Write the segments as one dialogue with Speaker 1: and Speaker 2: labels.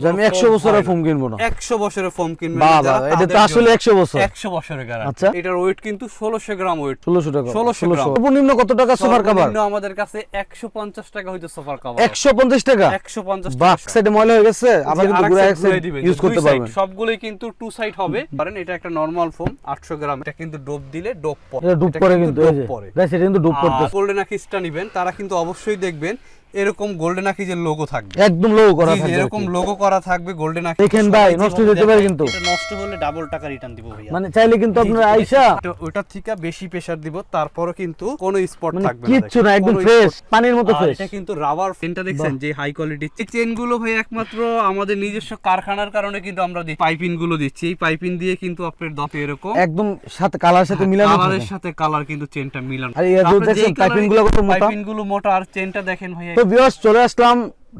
Speaker 1: আমি একশো বছরের ফোম কিনবো না।
Speaker 2: একশো বছরের ফোম কিনবেন
Speaker 1: বাহ এটা তো আসলে
Speaker 2: জন্য।
Speaker 1: একশো বছর।
Speaker 2: একশো বছরের গ্যারান্টি
Speaker 1: আচ্ছা।
Speaker 2: এটার ওয়েট কিন্তু গ্রাম ওয়েট
Speaker 1: টাকা।
Speaker 2: 1600 গ্রাম।
Speaker 1: সর্বনিম্ন কত টাকা সোফার কাভার
Speaker 2: আমাদের কাছে একশো পঞ্চাশ টাকা হয়তো সোফার কাভার
Speaker 1: টাকা? বাক সাইডে ময়লা হয়ে গেছে। আবার কিন্তু ইউজ করতে পারবেন।
Speaker 2: সবগুলোই কিন্তু টু সাইড হবে। কারণ এটা একটা নরমাল ফোম আটশো গ্রাম। এটা কিন্তু ডোপ দিলে ডোপ পড়ে
Speaker 1: এটা ডুব
Speaker 2: এটা
Speaker 1: কিন্তু এই
Speaker 2: ডোপ
Speaker 1: যে। গাইস এটা কিন্তু ডুব করতেছে
Speaker 2: গোল্ডেন আকিসটা নিবেন তারা কিন্তু অবশ্যই দেখবেন এরকম গোল্ডেন আকিজের লোগো থাকবে।
Speaker 1: একদম লো করা থাকবে
Speaker 2: এরকম লোগো করা থাকবে গোল্ডেন আকিজ
Speaker 1: দেখেন ভাই, নষ্ট হয়ে যেতে পারে কিন্তু।
Speaker 2: নষ্ট হলে ডাবল টাকা রিটার্ন দিব ভাইয়া।
Speaker 1: মানে চাইলে কিন্তু আপনার আইসা
Speaker 2: এটা- থেকে বেশি প্রেসার দিব তারপরও কিন্তু কোনো স্পট
Speaker 1: মানে
Speaker 2: থাকবে না
Speaker 1: কিচ্ছু না একদম ফ্রেশ পানির মতো ফ্রেশ
Speaker 2: এটা কিন্তু রাবার চেনটা দেখছেন যে হাই কোয়ালিটি এই চেনগুলো ভাই একমাত্র আমাদের নিজস্ব কারখানার কারণে কিন্তু আমরা পাইপিংগুলো দিচ্ছি। এই পাইপিং দিয়ে কিন্তু আপনার দতে এরকম
Speaker 1: একদম সাথে কালার সাথে মিলানো
Speaker 2: কালারের
Speaker 1: থাকে।
Speaker 2: সাথে কালার কিন্তু চেনটা মিলানো।
Speaker 1: আর এই যে পাইপিংগুলো কত মোটা?
Speaker 2: পাইপিংগুলো মোটা আর চেনটা দেখেন ভাই
Speaker 1: তো ভিউয়ার্স চলে আসলাম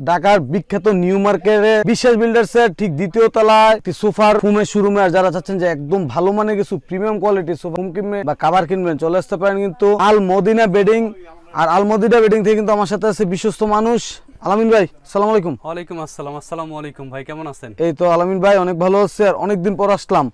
Speaker 1: ঢাকার বিখ্যাত নিউ মার্কেটে বিশ্বাস বিল্ডার্স এর ঠিক দ্বিতীয় তলায় সোফার ফুমের শোরুমে আর যারা চাচ্ছেন যে একদম ভালো মানে কিছু প্রিমিয়াম কোয়ালিটি সোফা ফুম কিনবেন বা কাভার কিনবেন, চলে আসতে পারেন কিন্তু আল মদিনা বেডিং আর আল মদিনা বেডিং থেকে কিন্তু আমার সাথে আছে বিশ্বস্ত মানুষ। আলামিন ভাই সালাম আলাইকুম।
Speaker 2: ওয়ালাইকুম আসসালাম আসসালামু আলাইকুম ভাই কেমন আছেন?
Speaker 1: এই তো আলামিন ভাই অনেক ভালো হচ্ছে আর অনেকদিন পর আসলাম।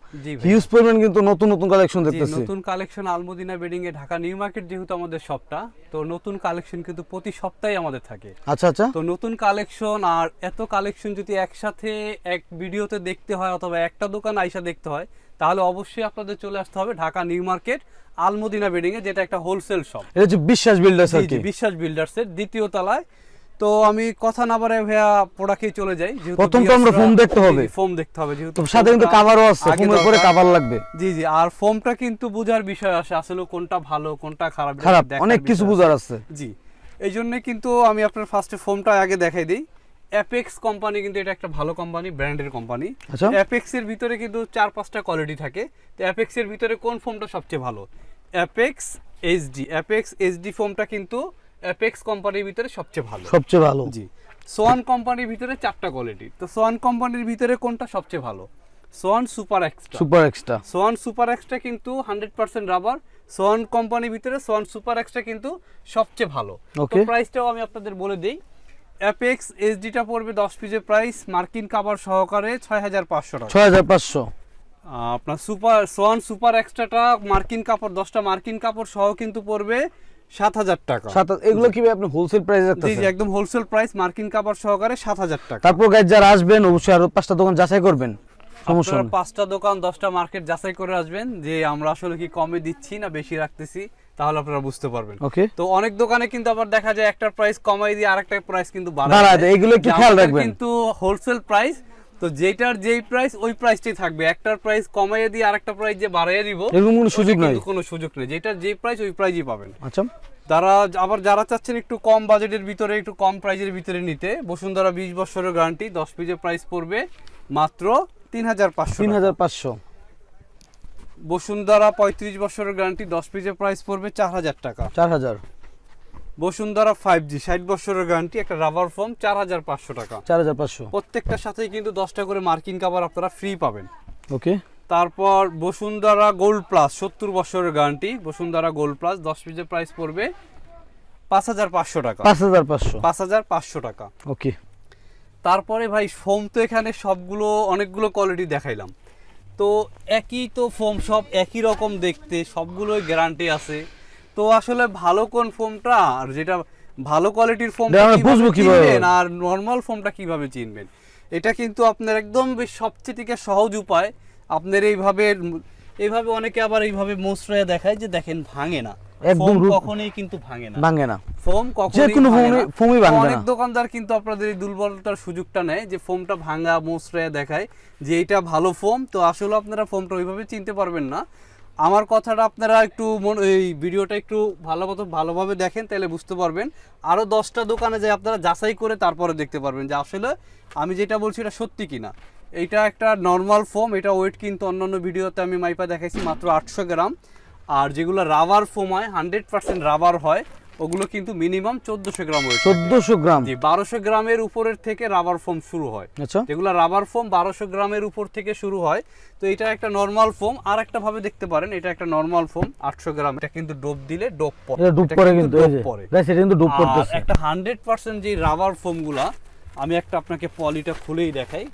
Speaker 1: হিউজ পরিমাণ কিন্তু নতুন নতুন কালেকশন দেখতেছি।
Speaker 2: নতুন কালেকশন আলমদিনা বেডিং এ ঢাকা নিউ মার্কেট যেহেতু আমাদের শপটা তো নতুন কালেকশন কিন্তু প্রতি সপ্তাহে আমাদের থাকে।
Speaker 1: আচ্ছা আচ্ছা।
Speaker 2: তো নতুন কালেকশন আর এত কালেকশন যদি একসাথে এক ভিডিওতে দেখতে হয় অথবা একটা দোকান আইসা দেখতে হয় তাহলে অবশ্যই আপনাদের চলে আসতে হবে Dhaka New Market Almadina bedding এ যেটা একটা হোলসেল শপ
Speaker 1: এটা হচ্ছে বিশ্বাস বিল্ডার্স আর কি।
Speaker 2: বিশ্বাস বিল্ডার্স এর দ্বিতীয় তলায়। তো আমি কথা না বাড়াই ভাইয়া প্রোডাক্টে চলে যাই
Speaker 1: প্রথম তো আমরা foam দেখতে হবে।
Speaker 2: foam দেখতে হবে যেহেতু
Speaker 1: সাথে কিন্তু কাভারও আছে
Speaker 2: আগে
Speaker 1: ফুমের পরে। কাভার লাগবে
Speaker 2: জি জি আর ফোমটা কিন্তু বোঝার বিষয় আসে আসলে কোনটা ভালো কোনটা খারাপ
Speaker 1: খারাপ অনেক কিছু বোঝার
Speaker 2: আছে।
Speaker 1: আছে
Speaker 2: জি এই জন্য কিন্তু আমি আপনার ফার্স্টে ফোমটা আগে দেখাই দিই অ্যাপেক্স কোম্পানি কিন্তু এটা একটা ভালো কোম্পানি ব্র্যান্ডের কোম্পানি
Speaker 1: আচ্ছা।
Speaker 2: অ্যাপেক্স এর ভিতরে কিন্তু চার পাঁচটা কোয়ালিটি থাকে তো অ্যাপেক্স এর ভিতরে কোন ফোমটা সবচেয়ে ভালো অ্যাপেক্স এইচডি অ্যাপেক্স এইচডি ফোমটা কিন্তু অ্যাপেক্স কোম্পানির ভিতরে সবচেয়ে ভালো।
Speaker 1: সবচেয়ে ভালো।
Speaker 2: জি। সোয়ান কোম্পানির ভিতরে চারটা কোয়ালিটি তো সোয়ান কোম্পানির ভিতরে কোনটা সবচেয়ে ভালো? Swan super extra
Speaker 1: super extra
Speaker 2: Swan super extra কিন্তু হান্ড্রেড পার্সেন্ট রাবার সোয়ান কোম্পানির ভিতরে সোয়ান সুপার এক্সট্রা কিন্তু সবচেয়ে ভালো। তো প্রাইসটাও আমি আপনাদের বলে দিই। অ্যাপেক্স এইচডিটা পড়বে দশ পিসের প্রাইস মার্কিন কাভার সহকারে ছয় হাজার পাঁচশো টাকা।
Speaker 1: ছয় হাজার পাঁচশো।
Speaker 2: আপনার সুপার সোয়ান সুপার এক্সট্রাটা মার্কিন কাপড় দশটা মার্কিন কাপড় সহ কিন্তু পড়বে সাত হাজার টাকা।
Speaker 1: এগুলো কি আপনি হোলসেল প্রাইস
Speaker 2: জি একদম হোলসেল প্রাইস মার্কিন কাপড় সহকারে সাত হাজার টাকা।
Speaker 1: তারপর গাইজ যারা আসবেন অবশ্যই আরও পাঁচটা দোকান যাচাই করবেন। সমস্যা
Speaker 2: পাঁচটা দোকান দশটা মার্কেট যাচাই করে আসবেন যে আমরা আসলে কি কমে দিচ্ছি না বেশি রাখতেছি তাহলে আপনারা বুঝতে পারবেন।
Speaker 1: ওকে
Speaker 2: তো অনেক দোকানে কিন্তু আবার দেখা যায় একটার প্রাইস কমাই দিয়ে আরেকটা প্রাইস কিন্তু বাড়ায়
Speaker 1: এগুলো একটু খেয়াল রাখবেন।
Speaker 2: কিন্তু হোলসেল প্রাইস তো যেটার যেই প্রাইস ওই প্রাইসটাই থাকবে। একটার প্রাইস কমাইয়ে দিয়ে আরেকটা প্রাইস যে বাড়াইয়ে দিব
Speaker 1: এরকম কোনো সুযোগ নাই?
Speaker 2: কোনো সুযোগ নেই। যেটার যেই প্রাইস ওই প্রাইসই পাবেন।
Speaker 1: আচ্ছা।
Speaker 2: তারা আবার যারা চাচ্ছেন একটু কম বাজেটের ভিতরে একটু কম প্রাইজের ভিতরে নিতে বসুন্ধরা বিশ বছরের গ্যারান্টি দশ পিসের প্রাইস পড়বে মাত্র তিন হাজার পাঁচশো
Speaker 1: তিন হাজার পাঁচশো।
Speaker 2: বসুন্ধরা পঁয়ত্রিশ বছরের গ্যারান্টি দশ পিসের প্রাইস পড়বে চার হাজার টাকা।
Speaker 1: চার হাজার।
Speaker 2: বসুন্ধরা ফাইভ জি ষাট বছরের গ্যারান্টি একটা রাবার ফোম চার হাজার পাঁচশো টাকা।
Speaker 1: চার হাজার পাঁচশো।
Speaker 2: প্রত্যেকটার সাথেই কিন্তু দশটা করে মার্কিন কাভার আপনারা ফ্রি পাবেন।
Speaker 1: ওকে।
Speaker 2: তারপর বসুন্ধরা গোল্ড প্লাস সত্তর বছরের গ্যারান্টি বসুন্ধরা গোল্ড প্লাস দশ পিসের প্রাইস পড়বে পাঁচ হাজার পাঁচশো টাকা।
Speaker 1: পাঁচ হাজার পাঁচশো।
Speaker 2: পাঁচ হাজার পাঁচশো টাকা।
Speaker 1: ওকে।
Speaker 2: তারপরে ভাই ফোম তো এখানে সবগুলো অনেকগুলো কোয়ালিটি দেখাইলাম। তো একই তো ফোম সব একই রকম দেখতে সবগুলোই গ্যারান্টি আছে। তো আসলে ভালো কোন ফোমটা আর যেটা ভালো কোয়ালিটির ফোম
Speaker 1: বুঝব কীভাবে?
Speaker 2: আর নর্মাল ফোমটা কীভাবে চিনবেন? এটা কিন্তু আপনার একদম সবচেয়ে থেকে সহজ উপায়। আপনার এইভাবে এইভাবে অনেকে আবার এইভাবে মোসরায় দেখায় যে দেখেন ভাঙে না।
Speaker 1: একদম
Speaker 2: কখনোই কিন্তু ভাঙে না।
Speaker 1: ভাঙে না।
Speaker 2: ফোম কখনোই
Speaker 1: যে কোনো
Speaker 2: ভাঙে
Speaker 1: ফোমই-
Speaker 2: না। অনেক দোকানদার কিন্তু আপনাদের এই দুর্বলতার সুযোগটা নেয় যে ফোমটা ভাঙা মোসরায় দেখায় যে এটা ভালো ফোম তো আসলে আপনারা ফোমটা ওইভাবে চিনতে পারবেন না। আমার কথাটা আপনারা একটু এই ভিডিওটা একটু ভালো মতো ভালোভাবে দেখেন, তাহলে বুঝতে পারবেন। আরও দশটা দোকানে যায় আপনারা যাচাই করে তারপরে দেখতে পারবেন যে আসলে আমি যেটা বলছি এটা সত্যি কিনা। এইটা একটা নর্মাল ফোম এটা ওয়েট কিন্তু অন্যান্য ভিডিওতে আমি মাইপা দেখাইছি মাত্র আটশো গ্রাম। আর যেগুলো রাবার ফোম হয় হান্ড্রেড পার্সেন্ট রাবার হয় ওগুলো কিন্তু মিনিমাম চোদ্দশো গ্রাম ওয়েট
Speaker 1: চোদ্দশো গ্রাম।
Speaker 2: বারোশো গ্রামের উপরের থেকে রাবার ফোম শুরু হয়।
Speaker 1: আচ্ছা।
Speaker 2: যেগুলো রাবার ফোম বারোশো গ্রামের উপর থেকে শুরু হয়। তো এটা একটা নর্মাল ফোম আর একটা ভাবে দেখতে পারেন এটা একটা নর্মাল ফোম আটশো গ্রাম। এটা কিন্তু ডোপ দিলে ডোপ পড়ে।
Speaker 1: কিন্তু এই
Speaker 2: ডোপ পড়ে।
Speaker 1: গাইস এটা কিন্তু ডুব
Speaker 2: আর একটা হান্ড্রেড পার্সেন্ট যে রাবার ফোমগুলা আমি একটা আপনাকে পলিটা খুলেই দেখাই।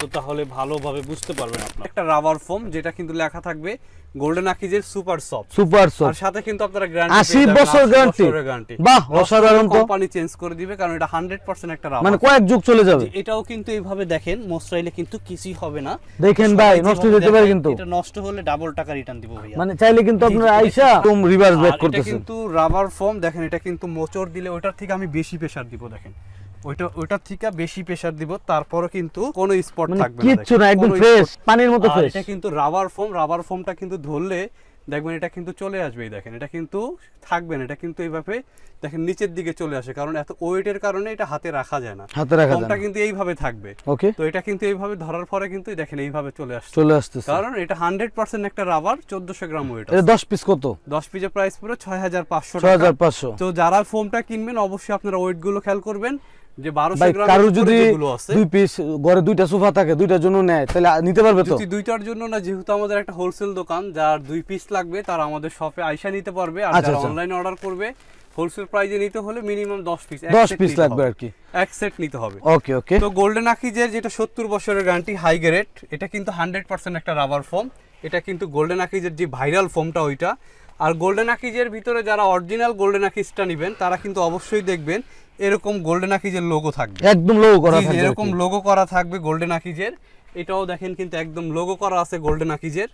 Speaker 2: তো তাহলে ভালোভাবে বুঝতে পারবেন আপনার। একটা রাবার ফোম যেটা কিন্তু লেখা থাকবে গোল্ডেন আকিজের সুপার সফট
Speaker 1: সুপার সফট আর
Speaker 2: সাথে কিন্তু আপনারা গ্যারান্টি
Speaker 1: 80 বছর guarantee?
Speaker 2: গ্যারান্টি
Speaker 1: বাহ, অসাধারণ তো।
Speaker 2: কোম্পানি চেঞ্জ করে দিবে কারণ এটা 100% একটা রাবার
Speaker 1: মানে কয়েক যুগ চলে যাবে।
Speaker 2: এটাও কিন্তু এইভাবে দেখেন মোস্টাইলে কিন্তু কিছুই হবে না।
Speaker 1: দেখেন ভাই, নষ্ট হয়ে যেতে পারে কিন্তু।
Speaker 2: এটা নষ্ট হলে ডাবল টাকা রিটার্ন দিব ভাইয়া।
Speaker 1: মানে চাইলে কিন্তু আপনার আইসা তুম রিভার্স ব্যাক করতেছেন।
Speaker 2: কিন্তু রাবার ফোম দেখেন এটা কিন্তু মোচড় দিলে ওটার থেকে আমি বেশি প্রেসার দিব দেখেন। ওইটা ওইটার থেকে বেশি প্রেসার দিব তারপরও কিন্তু কোনো স্পট
Speaker 1: মানে
Speaker 2: থাকবে না।
Speaker 1: কিচ্ছু না একদম ফ্রেশ পানির মতো ফ্রেশ
Speaker 2: এটা কিন্তু রাবার ফোম রাবার ফোমটা কিন্তু ধরলে দেখবেন এটা কিন্তু চলে আসবেই দেখেন। এটা কিন্তু থাকবে না এটা কিন্তু এইভাবে দেখেন নিচের দিকে চলে আসে কারণ এত ওয়েটের কারণে এটা হাতে রাখা যায় না।
Speaker 1: হাতে রাখা যায় না।
Speaker 2: কিন্তু এইভাবে থাকবে।
Speaker 1: ওকে
Speaker 2: তো এটা কিন্তু এইভাবে ধরার পরে কিন্তু দেখেন এইভাবে চলে আসছে।
Speaker 1: চলে আসতেছে।
Speaker 2: কারণ এটা হান্ড্রেড পার্সেন্ট একটা রাবার চোদ্দশো গ্রাম ওয়েট
Speaker 1: এটা দশ পিস কত?
Speaker 2: দশ পিসের প্রাইস পুরো ছয় হাজার পাঁচশো
Speaker 1: ছয় হাজার পাঁচশো।
Speaker 2: তো যারা ফোমটা কিনবেন অবশ্যই আপনারা ওয়েটগুলো খেয়াল করবেন। যে বারোশো
Speaker 1: ভাই
Speaker 2: গ্রাম
Speaker 1: কারোর যদি দুই পিস ঘরে দুইটা সোফা থাকে দুইটার জন্য নেয় তাহলে নিতে পারবে তো?
Speaker 2: যদি দুইটার জন্য না যেহেতু আমাদের একটা হোলসেল দোকান যার দুই পিস লাগবে তারা আমাদের শপে আইসা নিতে পারবে আর
Speaker 1: আচ্ছা,
Speaker 2: যারা
Speaker 1: আচ্ছা।
Speaker 2: অনলাইনে অর্ডার করবে হোলসেল প্রাইজে নিতে হলে মিনিমাম দশ পিস
Speaker 1: দশ পিস লাগবে আর কি।
Speaker 2: এক সেট নিতে হবে।
Speaker 1: ওকে ওকে
Speaker 2: তো গোল্ডেন আকিজের যেটা সত্তর বছরের গ্যারান্টি হাই গ্রেড এটা কিন্তু হান্ড্রেড পার্সেন্ট একটা রাবার ফোম এটা কিন্তু গোল্ডেন আকিজের যে ভাইরাল ফোমটা ওইটা। আর গোল্ডেন আকিজের ভিতরে যারা অরিজিনাল গোল্ডেন আকিজটা নেবেন তারা কিন্তু অবশ্যই দেখবেন এরকম গোল্ডেন আকিজের লোগো থাকবে।
Speaker 1: একদম লো করা থাকবে
Speaker 2: এরকম লোগো করা থাকবে গোল্ডেন আকিজের এটাও দেখেন কিন্তু একদম লোগো করা আছে গোল্ডেন আকিজের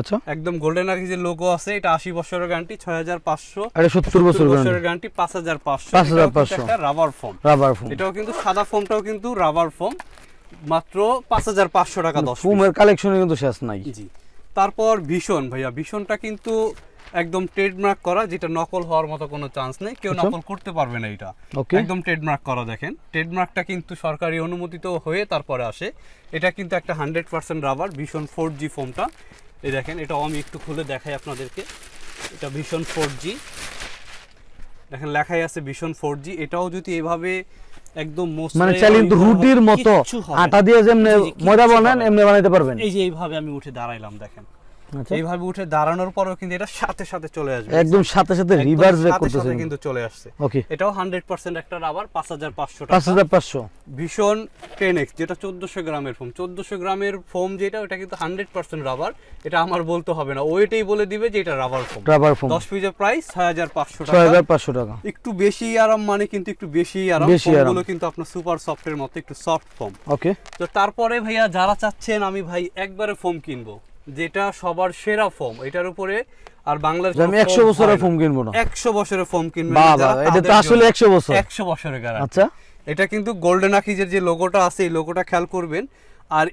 Speaker 1: আচ্ছা।
Speaker 2: একদম গোল্ডেন আকিজের লোগো আছে এটা আশি বছরের গ্যারান্টি ছয় হাজার পাঁচশো
Speaker 1: এটা সত্তর বছর
Speaker 2: বছরের গ্যারান্টি পাঁচ হাজার পাঁচশো।
Speaker 1: 5,500
Speaker 2: একটা রাবার ফোম
Speaker 1: রাবার ফোম
Speaker 2: এটাও কিন্তু সাদা ফোমটাও কিন্তু রাবার ফোম মাত্র পাঁচ হাজার পাঁচশো টাকা দশ
Speaker 1: ফোমের কালেকশনে কিন্তু শেষ নাই।
Speaker 2: জি। তারপর ভীষণ ভাইয়া। ভীষণটা কিন্তু একদম ট্রেডমার্ক করা যেটা নকল হওয়ার মতো কোনো চান্স নেই। কেউ
Speaker 1: আচ্ছা।
Speaker 2: নকল করতে পারবে না এটা। একদম ট্রেডমার্ক করা দেখেন। ট্রেডমার্কটা কিন্তু সরকারি অনুমোদিত হয়ে তারপরে আসে। এটা কিন্তু একটা হান্ড্রেড পার্সেন্ট রাবার ভীষণ ফোর জি ফোমটা এই দেখেন এটাও আমি একটু খুলে দেখাই আপনাদেরকে। এটা ভীষণ ফোর জি দেখেন লেখাই আছে ভীষণ ফোর জি এটাও যদি এভাবে একদম
Speaker 1: মানে চাইলে রুটির মতো। আটা দিয়ে যেমনি ময়দা বানান এমনি বানাইতে পারবেন।
Speaker 2: এই যে এইভাবে আমি উঠে দাঁড়াইলাম দেখেন। এইভাবে উঠে দাঁড়ানোর পরেও কিন্তু এটা সাথে সাথে চলে আসবে।
Speaker 1: একদম সাথে সাথে রিভার্স ব্যাক
Speaker 2: সাথে সাথে কিন্তু। চলে আসছে।
Speaker 1: ওকে
Speaker 2: এটাও হান্ড্রেড পার্সেন্ট একটা রাবার পাঁচ হাজার পাঁচশো
Speaker 1: পাঁচ
Speaker 2: টাকা
Speaker 1: হাজার পাঁচশো।
Speaker 2: ভীষণ টেন এক্স যেটা চোদ্দশো গ্রামের ফোম চোদ্দশো গ্রামের ফোম যেটা ওটা কিন্তু হান্ড্রেড পার্সেন্ট রাবার এটা আমার বলতে হবে না। ওইটাই বলে দিবে যে এটা রাবার ফোম
Speaker 1: রাবার ফোম
Speaker 2: দশ পিসের প্রাইস ছয় হাজার পাঁচশো
Speaker 1: ছয়
Speaker 2: টাকা
Speaker 1: হাজার পাঁচশো টাকা।
Speaker 2: একটু বেশি আরাম মানে কিন্তু একটু বেশি আরাম।
Speaker 1: বেশি আরাম।
Speaker 2: ফোমগুলো কিন্তু আপনার সুপার সফটের মতো একটু সফট ফোম
Speaker 1: ওকে
Speaker 2: তো তারপরে ভাইয়া যারা চাচ্ছেন আমি ভাই একবারে ফোম কিনবো। যেটা সবার সেরা ফোম এটার উপরে আর বাংলার
Speaker 1: আমি একশো বছরের ফোম কিনবো না।
Speaker 2: একশো বছরের ফোম
Speaker 1: কিনবো
Speaker 2: যারা,
Speaker 1: এটা তো আসলে
Speaker 2: জন্য।
Speaker 1: একশো বছর।
Speaker 2: একশো বছরের গ্যারান্টি
Speaker 1: আচ্ছা।
Speaker 2: এটা কিন্তু গোল্ডেন আকিজের যে লোগোটা আছে এই লোগোটা খেয়াল করবেন। আর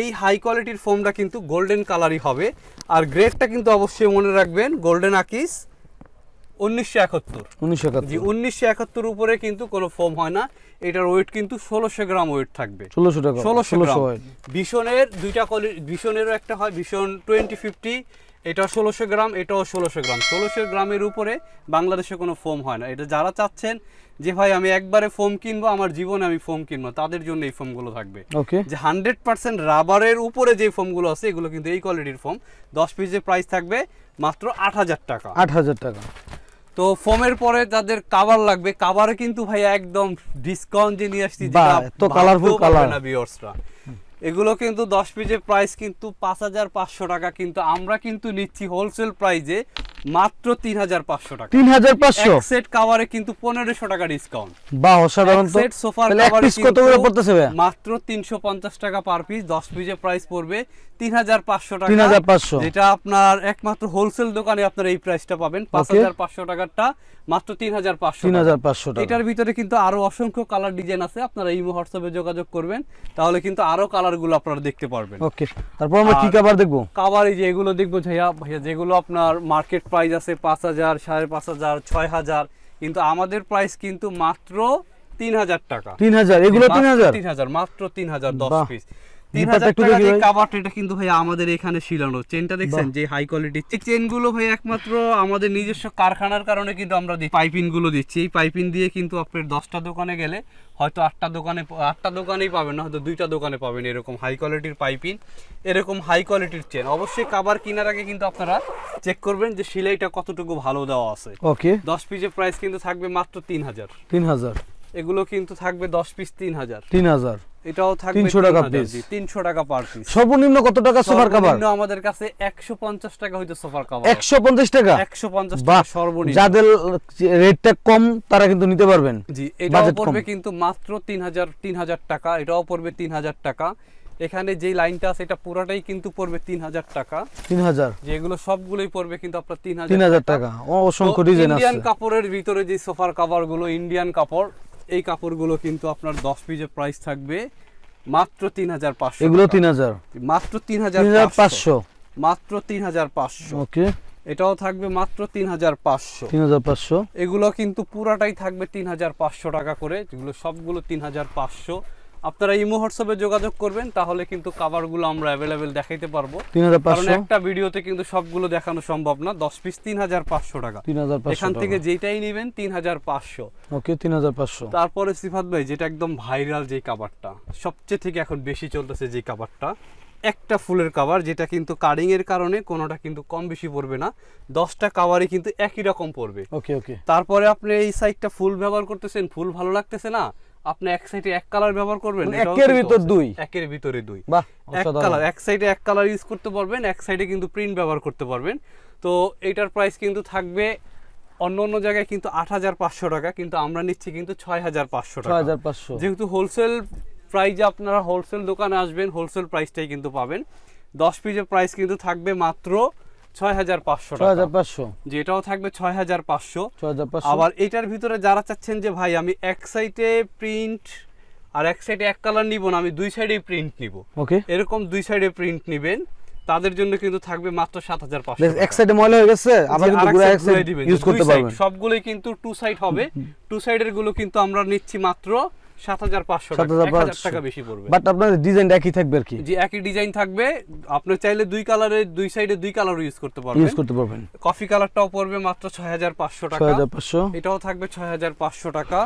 Speaker 2: এই হাই কোয়ালিটির ফোমটা কিন্তু গোল্ডেন কালারই হবে। আর গ্রেডটা কিন্তু অবশ্যই মনে রাখবেন গোল্ডেন আকিজ উনিশশো একাত্তর।
Speaker 1: উনিশশো
Speaker 2: জি উনিশশো একাত্তর উপরে কিন্তু কোনো ফোম হয় না। এটার ওয়েট কিন্তু ষোলোশো গ্রাম ওয়েট থাকবে।
Speaker 1: ষোলোশো টাকা
Speaker 2: ষোলোশো গ্রাম। ভীষণের দুইটা কোয়ালিটি ভীষণেরও একটা হয় ভীষণ টোয়েন্টি ফিফটি এটা ষোলোশো গ্রাম এটাও ষোলোশো গ্রাম। ষোলোশো গ্রামের উপরে বাংলাদেশে কোনো ফোম হয় না। এটা যারা চাচ্ছেন যে ভাই আমি একবারে ফোম কিনবো আমার জীবনে আমি ফোম কিনবো তাদের জন্য এই ফোমগুলো থাকবে।
Speaker 1: ওকে।
Speaker 2: যে হান্ড্রেড পার্সেন্ট রাবারের উপরে যে ফোমগুলো আছে এগুলো কিন্তু এই কোয়ালিটির ফোম। দশ পিসের প্রাইস থাকবে মাত্র আট হাজার টাকা।
Speaker 1: আট হাজার টাকা।
Speaker 2: তো ফোমের পরে যাদের কাভার লাগবে। কাভারে কিন্তু ভাই একদম ডিসকাউন্ট যে নিয়ে আসছি
Speaker 1: তো
Speaker 2: যেটা
Speaker 1: কালার
Speaker 2: না ভিউয়ার্সরা এগুলো কিন্তু দশ পিসের প্রাইস কিন্তু পাঁচ হাজার পাঁচশো টাকা কিন্তু আমরা কিন্তু নিচ্ছি হোলসেল প্রাইজে মাত্র তিন হাজার পাঁচশো টাকা।
Speaker 1: তিন হাজার পাঁচশো?
Speaker 2: এক সেট কাভারে কিন্তু পনেরোশো টাকা ডিসকাউন্ট
Speaker 1: বাহ অসাধারণ
Speaker 2: সেট সোফার কাভারে
Speaker 1: কত করে পড়তেছে
Speaker 2: মাত্র তিনশো পঞ্চাশ টাকা পার পিস দশ পিসের প্রাইস পড়বে তিন হাজার পাঁচশো টাকা।
Speaker 1: তিন হাজার পাঁচশো।
Speaker 2: যেটা আপনার একমাত্র হোলসেল দোকানে আপনার এই প্রাইসটা পাবেন। পাঁচ হাজার পাঁচশো টাকারটা মাত্র তিন হাজার পাঁচশো
Speaker 1: তিন হাজার পাঁচশো টাকা।
Speaker 2: এটার ভিতরে কিন্তু আরও অসংখ্য কালার ডিজাইন আছে। আপনারা ইমো হোয়াটসঅ্যাপে যোগাযোগ করবেন তাহলে কিন্তু আরও কালারগুলো আপনারা দেখতে পারবেন।
Speaker 1: ওকে তারপর আমরা কি কাবার দেখব?
Speaker 2: কাবার এই যে এগুলো দেখব ভাইয়া ভাইয়া যেগুলো আপনার মার্কেট প্রাইস আছে পাঁচ হাজার সাড়ে পাঁচ হাজার ছয় হাজার। কিন্তু আমাদের প্রাইস কিন্তু মাত্র তিন হাজার টাকা।
Speaker 1: তিন হাজার এগুলো তিন হাজার?
Speaker 2: তিন হাজার মাত্র তিন হাজার দশ পিস কিন্তু ভাই আমাদের এখানে শিলানো চেনটা দেখছেন? যে হাই কোয়ালিটি এই চেনগুলো ভাই একমাত্র আমাদের নিজস্ব কারখানার কারণে কিন্তু আমরা পাইপিংগুলো দিচ্ছি। এই পাইপিং দিয়ে কিন্তু আপনার দশটা দোকানে গেলে হয়তো আটটা দোকানে আটটা দোকানেই পাবেন না হয়তো দুইটা দোকানে পাবেন এরকম হাই কোয়ালিটির পাইপিং এরকম হাই কোয়ালিটির চেন অবশ্যই কাবার কেনার আগে কিন্তু আপনারা চেক করবেন যে সিলাইটা কতটুকু ভালো দেওয়া আছে।
Speaker 1: ওকে
Speaker 2: দশ পিসের প্রাইস কিন্তু থাকবে মাত্র তিন হাজার।
Speaker 1: তিন হাজার।
Speaker 2: এগুলো কিন্তু থাকবে দশ পিস তিন হাজার।
Speaker 1: তিন হাজার।
Speaker 2: এটাও থাকবে
Speaker 1: 300 টাকা piece।
Speaker 2: তিনশো টাকা পার পিস
Speaker 1: সর্বনিম্ন কত টাকা সোফার কাভার
Speaker 2: আমাদের কাছে একশো পঞ্চাশ টাকা হয়তো সোফার কাভার
Speaker 1: একশো পঞ্চাশ টাকা?
Speaker 2: একশো পঞ্চাশ
Speaker 1: বাহ
Speaker 2: টাকা সর্বনিম্ন।
Speaker 1: যাদের রেটটা কম তারা কিন্তু নিতে পারবেন।
Speaker 2: জি এটাও পড়বে কিন্তু মাত্র তিন হাজার তিন হাজার টাকা। এটাও পড়বে তিন হাজার টাকা। এখানে যেই লাইনটা আছে এটা পুরাটাই কিন্তু পড়বে তিন হাজার টাকা।
Speaker 1: তিন হাজার
Speaker 2: যে সবগুলোই পড়বে কিন্তু আপনার তিন
Speaker 1: তিন হাজার টাকা। ও অসংখ্য ডিজাইন
Speaker 2: ইন্ডিয়ান কাপড়ের ভিতরে যে সোফার কাভারগুলো ইন্ডিয়ান কাপড় এই কাপড়গুলো কিন্তু আপনার দশ পিসের প্রাইস থাকবে মাত্র তিন হাজার পাঁচশো
Speaker 1: এগুলো তিন হাজার।
Speaker 2: মাত্র তিন হাজার
Speaker 1: তিন হাজার পাঁচশো।
Speaker 2: মাত্র তিন হাজার পাঁচশো।
Speaker 1: ওকে।
Speaker 2: এটাও থাকবে মাত্র তিন হাজার পাঁচশো।
Speaker 1: তিন হাজার পাঁচশো।
Speaker 2: এগুলো কিন্তু পুরাটাই থাকবে তিন হাজার পাঁচশো টাকা করে। যেগুলো সবগুলো তিন হাজার পাঁচশো। আপনারা ইমো হোয়াটসঅ্যাপে যোগাযোগ করবেন তাহলে কিন্তু কাভারগুলো আমরা অ্যাভেলেবেল দেখাইতে পারব। কারণ একটা ভিডিওতে কিন্তু সবগুলো দেখানো সম্ভব না দশ পিস তিন হাজার পাঁচশো টাকা।
Speaker 1: তিন হাজার পাঁচশো
Speaker 2: এখান থেকে যেটাই নেবেন তিন হাজার পাঁচশো।
Speaker 1: ওকে তিন হাজার পাঁচশো।
Speaker 2: তারপরে সিফাত ভাই যেটা একদম ভাইরাল যে কাভারটা সবচেয়ে থেকে এখন বেশি চলতেছে যে কাভারটা একটা ফুলের কাভার যেটা কিন্তু কারিং এর কারণে কোনোটা কিন্তু কম বেশি পড়বে না দশটা কাভারই কিন্তু একই রকম পড়বে।
Speaker 1: ওকে ওকে।
Speaker 2: তারপরে আপনি এই সাইডটা ফুল ব্যবহার করতেছেন ফুল ভালো লাগতেছে না আপনি এক সাইডে এক কালার ব্যবহার করবেন
Speaker 1: মানে একের ভিতর দুই?
Speaker 2: একের ভিতরে দুই।
Speaker 1: বাহ
Speaker 2: এক কালার এক সাইডে এক কালার ইউজ করতে পারবেন এক সাইডে কিন্তু প্রিন্ট ব্যবহার করতে পারবেন। তো এটার প্রাইস কিন্তু থাকবে অন্য অন্য জায়গায় কিন্তু আট হাজার পাঁচশো টাকা কিন্তু আমরা নিচ্ছি কিন্তু ছয় হাজার পাঁচশো
Speaker 1: ছয়
Speaker 2: টাকা
Speaker 1: হাজার পাঁচশো।
Speaker 2: যেহেতু হোলসেল প্রাইজে আপনারা হোলসেল দোকানে আসবেন হোলসেল প্রাইসটাই কিন্তু পাবেন। দশ পিসের প্রাইস কিন্তু থাকবে মাত্র যেটাও থাকবে আবার এটার ভিতরে যারা চাচ্ছেন যে ভাই আমি এক সাইডে প্রিন্ট আর এক সাইডে এক কালার নিব না আমি দুই সাইডে প্রিন্ট নিব।
Speaker 1: ওকে।
Speaker 2: এরকম দুই সাইডে প্রিন্ট নেবেন তাদের জন্য কিন্তু থাকবে মাত্র সাত হাজার পাঁচশো
Speaker 1: এক সাইডে ময়লা হয়ে গেছে আবার কিন্তু এক সাইড ইউজ করতে পারবেন।
Speaker 2: সবগুলোই কিন্তু টু সাইড হবে। টু সাইডেরগুলো কিন্তু আমরা নিচ্ছি মাত্র টাকা।
Speaker 1: 7,500
Speaker 2: এক টাকা বেশি পড়বে।
Speaker 1: বাট আপনাদের ডিজাইন একই থাকবে আর কি?
Speaker 2: একই ডিজাইন থাকবে। আপনি চাইলে দুই দুই সাইডে দুই কালার ইউজ করতে
Speaker 1: ইউজ
Speaker 2: পারবেন
Speaker 1: করতে পারবেন।
Speaker 2: কফি কালারটাও পড়বে মাত্র ছয় হাজার পাঁচশো টাকা। এটাও থাকবে ছয় হাজার পাঁচশো টাকা।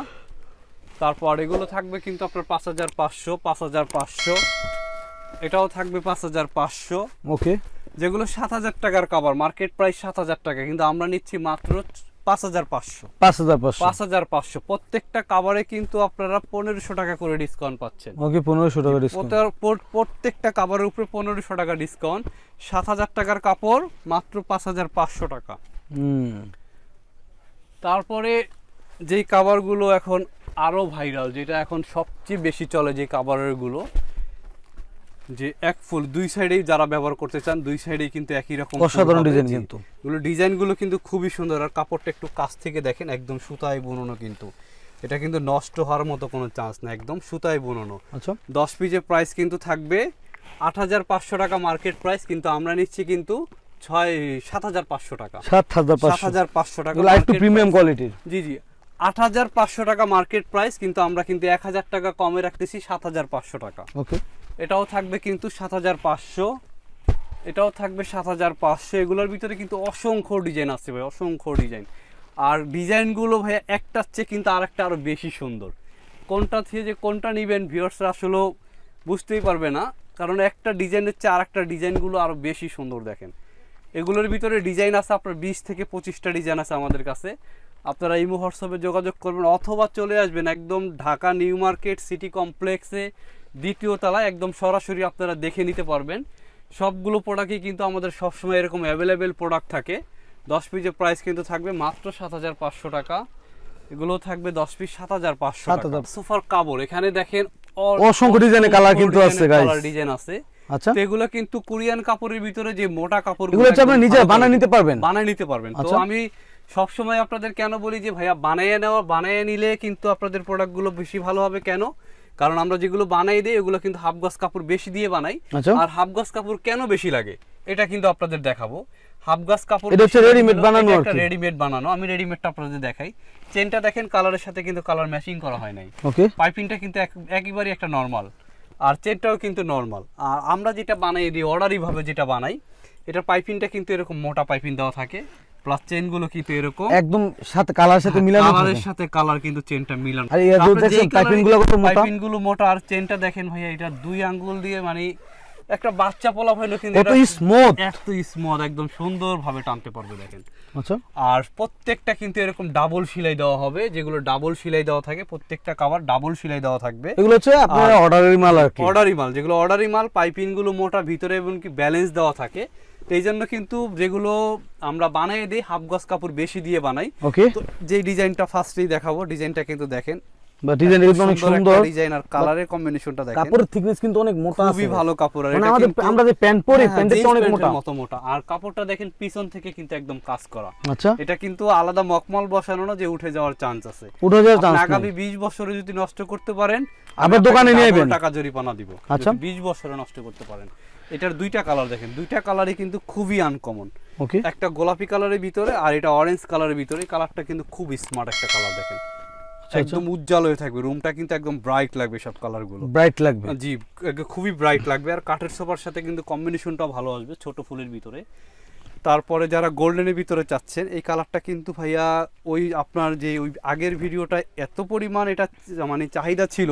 Speaker 2: তারপর এগুলো থাকবে কিন্তু আপনার পাঁচ হাজার পাঁচশো পাঁচ হাজার পাঁচশো। এটাও থাকবে পাঁচ হাজার পাঁচশো।
Speaker 1: ওকে
Speaker 2: যেগুলো সাত হাজার টাকার কাভার মার্কেট প্রাইস সাত হাজার টাকা কিন্তু আমরা নিচ্ছি মাত্র পাঁচ হাজার পাঁচশো।
Speaker 1: পাঁচ হাজার পাঁচশো।
Speaker 2: পাঁচ হাজার পাঁচশো। প্রত্যেকটা কাভারে কিন্তু আপনারা পনেরোশো টাকা করে ডিসকাউন্ট পাচ্ছেন।
Speaker 1: ওকে পনেরোশো টাকা ডিসকাউন্ট
Speaker 2: প্রত্যেক- প্রত্যেক- প্রত্যেকটা কাভারের উপরে পনেরোশো টাকা ডিসকাউন্ট সাত হাজার টাকার কাপড় মাত্র পাঁচ হাজার পাঁচশো টাকা।
Speaker 1: হুম।
Speaker 2: তারপরে যেই কাভারগুলো এখন আরও ভাইরাল যেটা এখন সবচেয়ে বেশি চলে যে কাভারেরগুলো যে এক ফুল দুই সাইডেই যারা ব্যবহার করতে চান দুই সাইডেই কিন্তু একই রকম
Speaker 1: অসাধারণ ডিজাইন কিন্তু।
Speaker 2: এগুলো ডিজাইনগুলো কিন্তু খুবই সুন্দর। আর কাপড়টা একটু কাছ থেকে দেখেন একদম সুতায় বুননো কিন্তু। এটা কিন্তু নষ্ট হওয়ার মতো কোনো চান্স না একদম সুতায় বুননো।
Speaker 1: আচ্ছা।
Speaker 2: দশ পিসের প্রাইস কিন্তু থাকবে আট হাজার পাঁচশো টাকা মার্কেট প্রাইস কিন্তু আমরা নিচ্ছি কিন্তু ছয় সাত হাজার পাঁচশো টাকা।
Speaker 1: সাত হাজার
Speaker 2: সাত হাজার পাঁচশো টাকা
Speaker 1: একটু প্রিমিয়াম কোয়ালিটির
Speaker 2: জি জি। আট হাজার পাঁচশো টাকা মার্কেট প্রাইস কিন্তু আমরা কিন্তু এক হাজার টাকা কমে রাখতেছি সাত হাজার পাঁচশো টাকা।
Speaker 1: ওকে
Speaker 2: এটাও থাকবে কিন্তু সাত হাজার পাঁচশো। এটাও থাকবে সাত হাজার পাঁচশো। এগুলোর ভিতরে কিন্তু অসংখ্য ডিজাইন আছে ভাই, অসংখ্য ডিজাইন। আর ডিজাইনগুলো ভাই একটার চেয়ে কিন্তু আরেকটা আরও বেশি সুন্দর। কোনটা থেকে যে কোনটা নেবেন ভিউয়ার্সরা আসলেও বুঝতেই পারবে না। কারণ একটা ডিজাইনের চেয়ে আরেকটা ডিজাইনগুলো আরও বেশি সুন্দর দেখেন। এগুলোর ভিতরে ডিজাইন আছে, আপনার বিশ থেকে পঁচিশটা ডিজাইন আছে আমাদের কাছে। আপনারা ইমো হোয়াটসঅ্যাপে যোগাযোগ করবেন অথবা চলে আসবেন একদম ঢাকা নিউ মার্কেট সিটি কমপ্লেক্সে। দ্বিতীয় তলায় একদম সরাসরি আপনারা দেখে নিতে পারবেন। সবগুলো প্রোডাক্টই কিন্তু আমাদের সবসময় এরকম অ্যাভেলেবেল প্রোডাক্ট থাকে। দশ পিসের প্রাইস কিন্তু থাকবে মাত্র সাত হাজার পাঁচশো টাকা। এগুলো থাকবে দশ পিস সাত হাজার পাঁচশো
Speaker 1: 7,500
Speaker 2: সোফার কাপড় এখানে দেখেন
Speaker 1: অসংখ্য ডিজাইনের colour কিন্তু আছে,
Speaker 2: ডিজাইন আছে।
Speaker 1: আচ্ছা।
Speaker 2: এগুলো কিন্তু কোরিয়ান কাপড়ের ভিতরে যে মোটা কাপড়
Speaker 1: এগুলো আপনারা নিজে বানিয়ে নিতে পারবেন।
Speaker 2: বানায় নিতে পারবেন। তো
Speaker 1: আচ্ছা।
Speaker 2: আমি সবসময় আপনাদের কেন বলি যে ভাইয়া বানিয়ে নেওয়া বানিয়ে নিলে কিন্তু আপনাদের প্রোডাক্টগুলো বেশি ভালো হবে? কেন? কারণ আমরা যেগুলো বানাই দিই এগুলো কিন্তু হাফ গজ কাপড় বেশি দিয়ে বানাই।
Speaker 1: আচ্ছা।
Speaker 2: আর হাফ গজ কাপড় কেন বেশি লাগে? এটা কিন্তু আপনাদের দেখাবো। হাফ গজ কাপড়
Speaker 1: এটা হচ্ছে
Speaker 2: হলো,
Speaker 1: বানানো আর
Speaker 2: একটা রেডিমেড বানানো। আমি রেডিমেডটা আপনাদের দেখাই। চেনটা দেখেন কালারের সাথে কিন্তু কালার ম্যাচিং করা হয় নাই।
Speaker 1: ওকে
Speaker 2: পাইপিংটা কিন্তু এক- একেবারেই একটা নর্মাল আর চেনটাও কিন্তু নর্মাল আর আমরা যেটা বানাই দিই অর্ডারি ভাবে যেটা বানাই এটার পাইপিংটা কিন্তু এরকম মোটা পাইপিং দেওয়া থাকে। প্লাস চেনগুলো কিন্তু এরকম।
Speaker 1: একদম সাথে কালার সাথে মিলানো
Speaker 2: কালারের সাথে কালার কিন্তু চেনটা মিলানো।
Speaker 1: আর দেখছেন
Speaker 2: যেই
Speaker 1: piping গুলো কত মোটা?
Speaker 2: piping গুলো মোটা আর চেনটা দেখেন ভাইয়া এটা দুই আঙ্গুল দিয়ে মানে একটা বাচ্চা পোলা হইল কিন্তু
Speaker 1: স্মুথ
Speaker 2: এত স্মুথ একদম সুন্দরভাবে টানতে পারবে দেখেন।
Speaker 1: আচ্ছা।
Speaker 2: আর প্রত্যেকটা কিন্তু এরকম ডাবল সেলাই দেওয়া হবে যেগুলো ডাবল সেলাই দেওয়া থাকে প্রত্যেকটা কাভার ডাবল সেলাই দেওয়া থাকবে।
Speaker 1: এগুলো হচ্ছে আপনার অর্ডারের মাল আর কি।
Speaker 2: অর্ডারি মাল যেগুলো অর্ডারি মাল পাইপিংগুলো মোটা ভিতরে এবং কি ব্যালেন্স দেওয়া থাকে। তো এই জন্য কিন্তু যেগুলো আমরা বানিয়ে দিই হাফ গজ কাপড় বেশি দিয়ে বানাই।
Speaker 1: ওকে
Speaker 2: তো যে ডিজাইনটা ফার্স্টেই দেখাবো ডিজাইনটা কিন্তু দেখেন।
Speaker 1: বা ডিজাইনটা কিন্তু অনেক সুন্দর
Speaker 2: ডিজাইন আর কালারের কম্বিনেশনটা দেখেন।
Speaker 1: কাপড়ের থিকনেস কিন্তু অনেক মোটা
Speaker 2: খুবই ভালো কাপড় আর
Speaker 1: মানে
Speaker 2: এটা
Speaker 1: আমাদের আমরা যে প্যান্ট পরি
Speaker 2: হ্যাঁ, jeans
Speaker 1: অনেক মোটা।
Speaker 2: মতো মোটা। আর কাপড়টা দেখেন পিছন থেকে কিন্তু একদম কাজ করা।
Speaker 1: আচ্ছা।
Speaker 2: এটা কিন্তু আলাদা মকমল বসানো না যে উঠে যাওয়ার চান্স আছে।
Speaker 1: উঠে যাওয়ার চান্স
Speaker 2: আগামী 20 বছরে যদি নষ্ট করতে পারেন
Speaker 1: আবার দোকানে নিয়ে
Speaker 2: টাকা জরিমানা দিব।
Speaker 1: আচ্ছা।
Speaker 2: যদি 20 বছরে নষ্ট করতে পারেন। এটার দুইটা কালার দেখেন। দুইটা কালারই কিন্তু খুবই আনকমন
Speaker 1: ওকে
Speaker 2: একটা গোলাপি কালারের ভিতরে আর এটা অরেঞ্জ কালারের ভিতরে। কালারটা কিন্তু খুব স্মার্ট একটা কালার দেখেন।
Speaker 1: আচ্ছা।
Speaker 2: একদম উজ্জ্বল হয়ে থাকবে। রুমটা কিন্তু একদম ব্রাইট লাগবে সব কালারগুলো।
Speaker 1: ব্রাইট লাগবে।
Speaker 2: জি খুবই ব্রাইট লাগবে। আর কাঠের সোফার সাথে কিন্তু কম্বিনেশনটা ভালো আসবে ছোট ফুলের ভিতরে। তারপরে যারা গোল্ডেনের ভিতরে চাচ্ছেন এই কালারটা কিন্তু ভাইয়া ওই আপনার যে ওই আগের ভিডিওটা এত পরিমাণ এটা মানে চাহিদা ছিল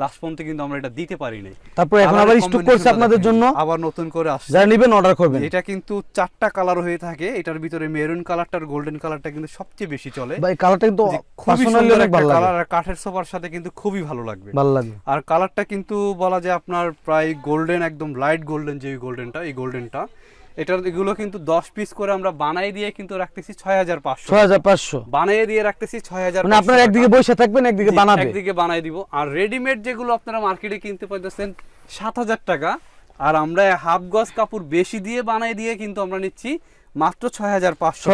Speaker 2: লাস্ট পর্যন্ত কিন্তু আমরা এটা দিতে পারি নাই।
Speaker 1: তারপর এখন আবার স্টক করছে আপনাদের জন্য।
Speaker 2: আবার নতুন করে আসছে।
Speaker 1: যারা নেবেন অর্ডার করবেন।
Speaker 2: এটা কিন্তু চারটা কালার হয়ে থাকে এটার ভিতরে মেরুন কালারটা আর গোল্ডেন কালারটা কিন্তু সবচেয়ে বেশি চলে।
Speaker 1: ভাই কালারটা কিন্তু
Speaker 2: খুবই সুন্দর একটা কালার আর কাঠের সোফার সাথে কিন্তু খুবই ভালো লাগবে।
Speaker 1: ভালো লাগে
Speaker 2: আর কালারটা কিন্তু বলা যায় আপনার প্রায় গোল্ডেন একদম লাইট গোল্ডেন যে গোল্ডেনটা এই গোল্ডেনটা এটার এগুলো কিন্তু দশ পিস করে আমরা বানাই দিয়ে কিন্তু রাখতেছি ছয় হাজার পাঁচশো।
Speaker 1: ছয় হাজার পাঁচশো।
Speaker 2: বানিয়ে দিয়ে রাখতেছি ছয় হাজার
Speaker 1: মানে আপনার একদিকে বসে থাকবেন একদিকে
Speaker 2: একদিকে বানাই দিব। আর রেডিমেড যেগুলো আপনারা মার্কেটে কিনতে পাইতেছেন সাত হাজার টাকা। আর আমরা হাফ গজ কাপড় বেশি দিয়ে বানাই দিয়ে কিন্তু আমরা নিচ্ছি মাত্র ছয় হাজার পাঁচশো।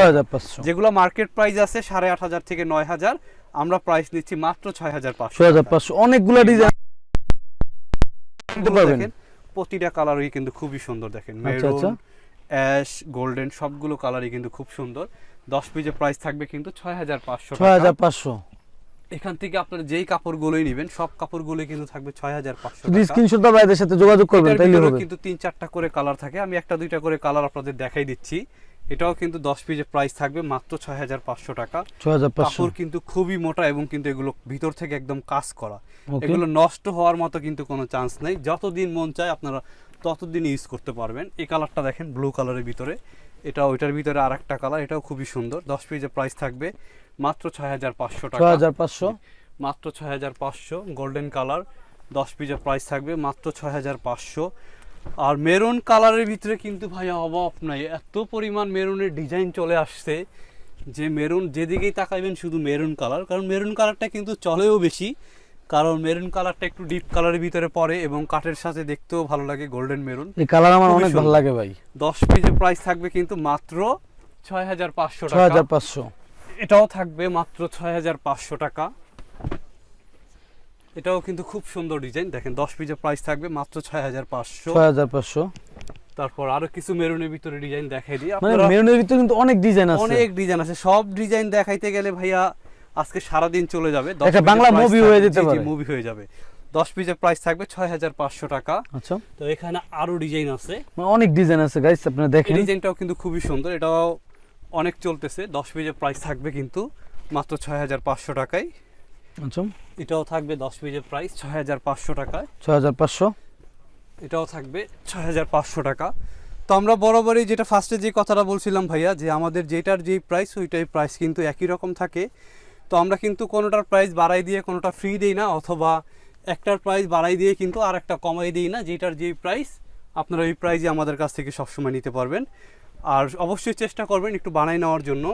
Speaker 2: যেগুলো মার্কেট প্রাইস আছে সাড়ে আট হাজার থেকে নয় হাজার আমরা প্রাইস নিচ্ছি মাত্র ছয় হাজার পাঁচশো
Speaker 1: হাজার পাঁচশো। অনেকগুলো ডিজাইন।
Speaker 2: প্রতিটা কালারই কিন্তু খুবই সুন্দর দেখেন।
Speaker 1: আচ্ছা, আচ্ছা।
Speaker 2: মেরুন অ্যাশ গোল্ডেন সবগুলো কালারই কিন্তু খুব সুন্দর। দশ পিসের প্রাইস থাকবে কিন্তু ছয় হাজার পাঁচশো
Speaker 1: ছয় হাজার পাঁচশো।
Speaker 2: এখান থেকে আপনারা যেই কাপড়গুলোই নেবেন সব কাপড়গুলোই কিন্তু থাকবে ছয় হাজার পাঁচশো
Speaker 1: স্ক্রিনশট দা ভাইদের সাথে যোগাযোগ করবেন তাইলে হবে।
Speaker 2: কিন্তু তিন চারটা করে কালার থাকে। আমি একটা দুইটা করে কালার আপনাদের দেখাই দিচ্ছি। এটাও কিন্তু দশ পিসের প্রাইস থাকবে মাত্র ছয় হাজার পাঁচশো টাকা।
Speaker 1: ছয় হাজার পাঁচশো।
Speaker 2: কাপড় কিন্তু খুবই মোটা এবং কিন্তু এগুলো ভিতর থেকে একদম কাজ করা। এগুলো নষ্ট হওয়ার মতো কিন্তু কোনো চান্স নেই। যতদিন মন চায় আপনারা ততদিন ইউজ করতে পারবেন। এই কালারটা দেখেন ব্লু কালারের ভিতরে। এটা ওইটার ভিতরে আর একটা কালার এটাও খুবই সুন্দর। দশ পিসের প্রাইস থাকবে মাত্র ছয় হাজার পাঁচশো টাকা।
Speaker 1: ছয় হাজার পাঁচশো
Speaker 2: মাত্র ছয় হাজার পাঁচশো গোল্ডেন কালার দশ পিসের প্রাইস থাকবে মাত্র ছয় হাজার পাঁচশো। আর মেরুন কালারের ভিতরে কিন্তু ভাই অভাব নাই। এত পরিমাণ মেরুনের ডিজাইন চলে আসছে যে মেরুন যেদিকেই তাকাইবেন শুধু মেরুন কালার কারণ মেরুন কালারটা কিন্তু চলেও বেশি। কারণ মেরুন কালারটা একটু ডিপ কালারের ভিতরে পড়ে এবং কাঠের সাথে দেখতেও ভালো লাগে গোল্ডেন মেরুন
Speaker 1: এই কালার আমার অনেক ভালো লাগে ভাই।
Speaker 2: দশ পিসের প্রাইস থাকবে কিন্তু মাত্র ছয় হাজার পাঁচশো
Speaker 1: ছয় হাজার
Speaker 2: টাকা
Speaker 1: পাঁচশো।
Speaker 2: এটাও থাকবে মাত্র ছয় হাজার পাঁচশো টাকা। এটাও কিন্তু খুব সুন্দর ডিজাইন দেখেন দশ পিসের প্রাইস থাকবে মাত্র ছয় হাজার পাঁচশো।
Speaker 1: ছয় হাজার পাঁচশো।
Speaker 2: তারপর আরও কিছু মেরুনের ভিতরে ডিজাইন দেখাই দিই।
Speaker 1: মানে
Speaker 2: আপনারা
Speaker 1: মেরুনের ভিতরে কিন্তু অনেক ডিজাইন আছে।
Speaker 2: অনেক ডিজাইন আছে। সব ডিজাইন দেখাইতে গেলে ভাইয়া আজকে সারা দিন চলে যাবে।
Speaker 1: একটা বাংলা
Speaker 2: মুভি
Speaker 1: হয়ে যেতে পারে।
Speaker 2: movie হয়ে যাবে। দশ পিসের প্রাইস থাকবে ছয় হাজার পাঁচশো টাকা।
Speaker 1: আচ্ছা।
Speaker 2: তো এখানে আরও ডিজাইন আছে।
Speaker 1: মানে অনেক ডিজাইন আছে গাইস আপনারা দেখেন।
Speaker 2: ডিজাইনটাও কিন্তু খুবই সুন্দর এটাও অনেক চলতেছে। দশ পিসের প্রাইস থাকবে কিন্তু মাত্র ছয় হাজার পাঁচশো টাকায়।
Speaker 1: আচ্ছা।
Speaker 2: এটাও থাকবে দশ পিসের প্রাইস ছয় হাজার পাঁচশো টাকায়।
Speaker 1: ছয় হাজার পাঁচশো?
Speaker 2: এটাও থাকবে ছয় হাজার পাঁচশো টাকা। তো আমরা বরাবরই যেটা ফার্স্টে যে কথাটা বলছিলাম ভাইয়া যে আমাদের যেটার যেই প্রাইস ওইটাই প্রাইস কিন্তু একই রকম থাকে। তো আমরা কিন্তু কোনোটার প্রাইস বাড়াই দিয়ে কোনোটা ফ্রি দিই না, অথবা একটার প্রাইস বাড়াই দিয়ে কিন্তু আর একটা কমাই দিই না, যেটার যেই প্রাইস আপনারা ওই প্রাইজে আমাদের কাছ থেকে সবসময় নিতে পারবেন। আর অবশ্যই চেষ্টা করবেন একটু বানাই নেওয়ার জন্য।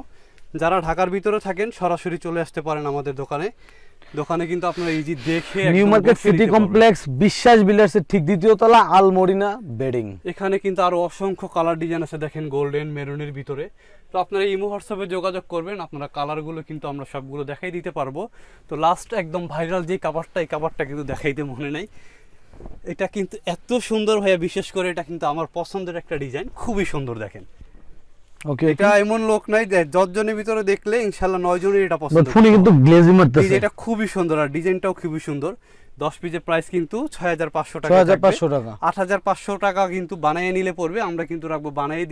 Speaker 2: যারা ঢাকার ভিতরে থাকেন, সরাসরি চলে আসতে পারেন আমাদের দোকানে। দোকানে কিন্তু আপনারা ইজি দেখে
Speaker 1: New Market City Complex Biswas Builders এর ঠিক দ্বিতীয় তলা আলমরিনা বেডিং।
Speaker 2: এখানে কিন্তু আরও অসংখ্য কালার ডিজাইন আছে দেখেন গোল্ডেন মেরুনের ভিতরে। তো আপনারা ইমো হোয়াটসঅ্যাপে যোগাযোগ করবেন আপনারা কালারগুলো কিন্তু আমরা সবগুলো দেখাই দিতে পারব। তো লাস্ট একদম ভাইরাল যে কাভারটা এই কাভারটা কিন্তু দেখাইতে মনে নাই। এটা কিন্তু এত সুন্দর ভাইয়া বিশেষ করে এটা কিন্তু আমার পছন্দের একটা ডিজাইন খুবই সুন্দর দেখেন।
Speaker 1: ওকে
Speaker 2: এটা এমন লোক নাই যে দশজনের ভিতরে দেখলে ইনশাল্লাহ নয় জনের এটা পছন্দ
Speaker 1: ফোনে কিন্তু গ্লেজি মারতেছে।
Speaker 2: এটা খুবই সুন্দর আর ডিজাইনটাও খুবই সুন্দর। দশ পিসের প্রাইস কিন্তু ছয় হাজার পাঁচশো টাকা
Speaker 1: ছয় হাজার পাঁচশো টাকা।
Speaker 2: আট হাজার পাঁচশো টাকা কিন্তু বানাইয়ে নিলে পড়বে। আমরা কিন্তু রাখব বানিয়ে